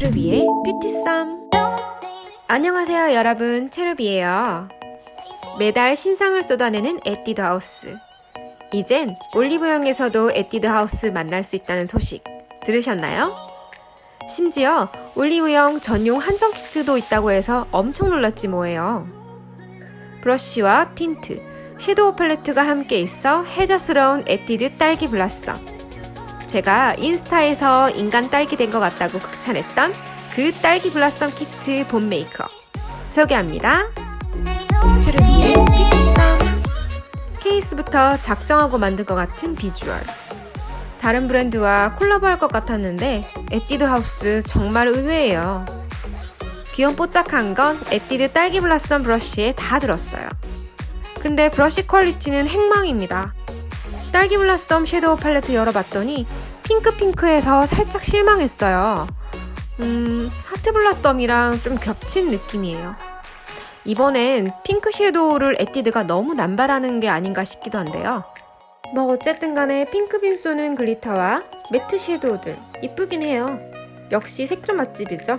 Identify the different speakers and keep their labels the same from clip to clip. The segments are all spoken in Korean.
Speaker 1: 체르비의 뷰티썸. 안녕하세요 여러분. 체르비예요. 매달 신상을 쏟아내는 에뛰드 하우스. 이젠 올리브영에서도 에뛰드 하우스 만날 수 있다는 소식 들으셨나요? 심지어 올리브영 전용 한정 키트도 있다고 해서 엄청 놀랐지 뭐예요. 브러쉬와 틴트, 섀도우 팔레트가 함께 있어 해자스러운 에뛰드 딸기 블라썸 제가 인스타에서 인간 딸기 된 것 같다고 극찬했던 그 딸기 블라썸 키트 봄 메이크업 소개합니다. 케이스부터 작정하고 만든 것 같은 비주얼 다른 브랜드와 콜라보할 것 같았는데 에뛰드 하우스 정말 의외예요. 귀염 뽀짝한 건 에뛰드 딸기 블라썸 브러쉬에 다 들었어요. 근데 브러쉬 퀄리티는 행망입니다. 딸기 블라썸 섀도우 팔레트 열어봤더니 핑크핑크해서 살짝 실망했어요. 음, 하트 블라썸이랑 좀 겹친 느낌이에요. 이번엔 핑크 섀도우를 에뛰드가 너무 남발하는 게 아닌가 싶기도 한데요. 뭐 어쨌든 간에 핑크빔 쏘는 글리터와 매트 섀도우들 이쁘긴 해요. 역시 색조 맛집이죠.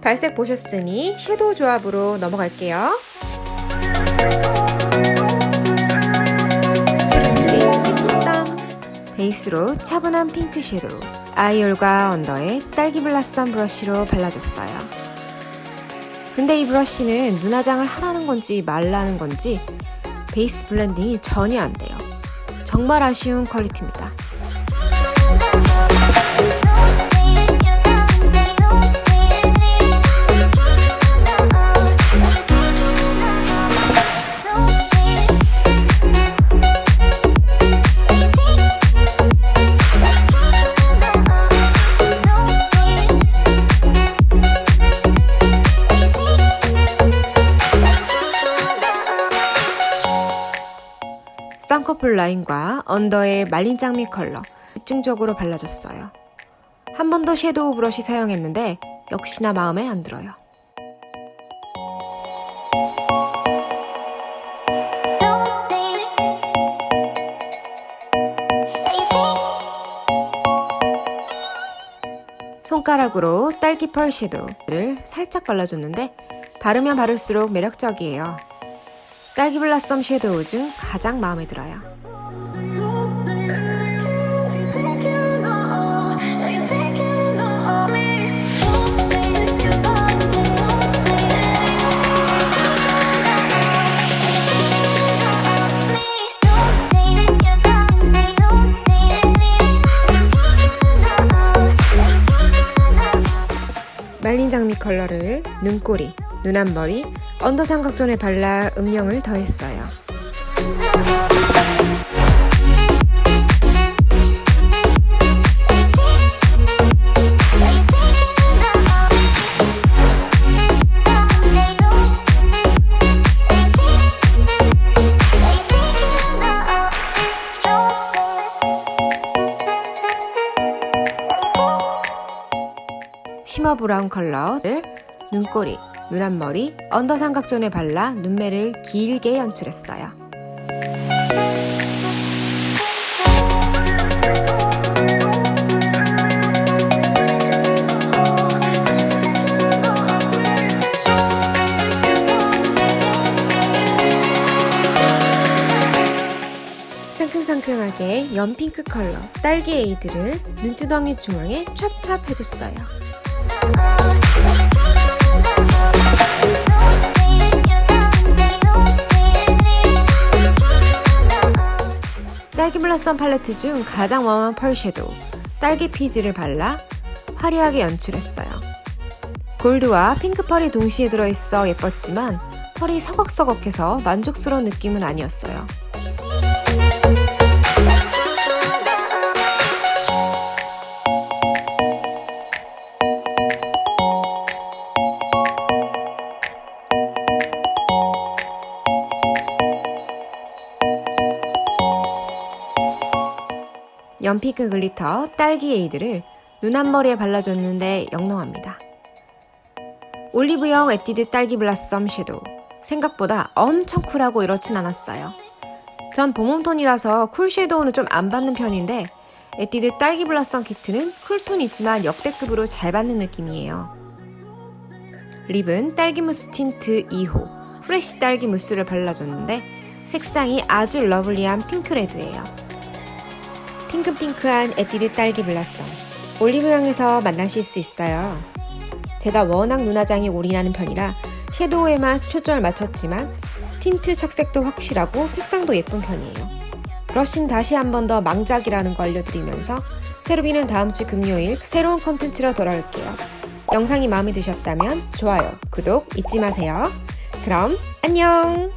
Speaker 1: 발색 보셨으니 섀도우 조합으로 넘어갈게요. 베이스로 차분한 핑크 섀도우, 아이올과 언더에 딸기 블라썸 브러쉬로 발라줬어요. 근데 이 브러쉬는 눈화장을 하라는 건지 말라는 건지 베이스 블렌딩이 전혀 안 돼요. 정말 아쉬운 퀄리티입니다. 쌍꺼풀 라인과 언더의 말린 장미 컬러 집중적으로 발라줬어요. 한 번 더 섀도우 브러쉬 사용했는데 역시나 마음에 안 들어요. 손가락으로 딸기 펄 섀도우를 살짝 발라줬는데 바르면 바를수록 매력적이에요. 딸기 블라썸 섀도우 중 가장 마음에 들어요. 말린 장미 컬러를 눈꼬리, 눈 앞머리, 언더 삼각존에 발라 음영을 더했어요. 쉬머 브라운 컬러를 눈꼬리, 눈 앞머리, 언더 삼각존에 발라 눈매를 길게 연출했어요. 상큼상큼하게 연핑크 컬러 딸기 에이드를 눈두덩이 중앙에 찹찹 해줬어요. 블라썸 팔레트 중 가장 웜한 펄 섀도우 딸기 피지를 발라 화려하게 연출했어요. 골드와 핑크 펄이 동시에 들어있어 예뻤지만 펄이 서걱서걱해서 만족스러운 느낌은 아니었어요. 연핑크 글리터 딸기 에이드를 눈 앞머리에 발라줬는데 영롱합니다. 올리브영 에뛰드 딸기 블라썸 섀도우 생각보다 엄청 쿨하고 이렇진 않았어요. 전 봄웜톤이라서 쿨 섀도우는 좀 안 받는 편인데 에뛰드 딸기 블라썸 키트는 쿨톤이지만 역대급으로 잘 받는 느낌이에요. 립은 딸기 무스 틴트 2호 프레쉬 딸기 무스를 발라줬는데 색상이 아주 러블리한 핑크레드예요. 핑크핑크한 에뛰드 딸기 블라썸 올리브영에서 만나실 수 있어요. 제가 워낙 눈화장이 올인하는 편이라 섀도우에만 초점을 맞췄지만 틴트 착색도 확실하고 색상도 예쁜 편이에요. 브러쉬는 다시 한 번 더 망작이라는 거 알려드리면서 체루비는 다음 주 금요일 새로운 컨텐츠로 돌아올게요. 영상이 마음에 드셨다면 좋아요, 구독 잊지 마세요. 그럼 안녕!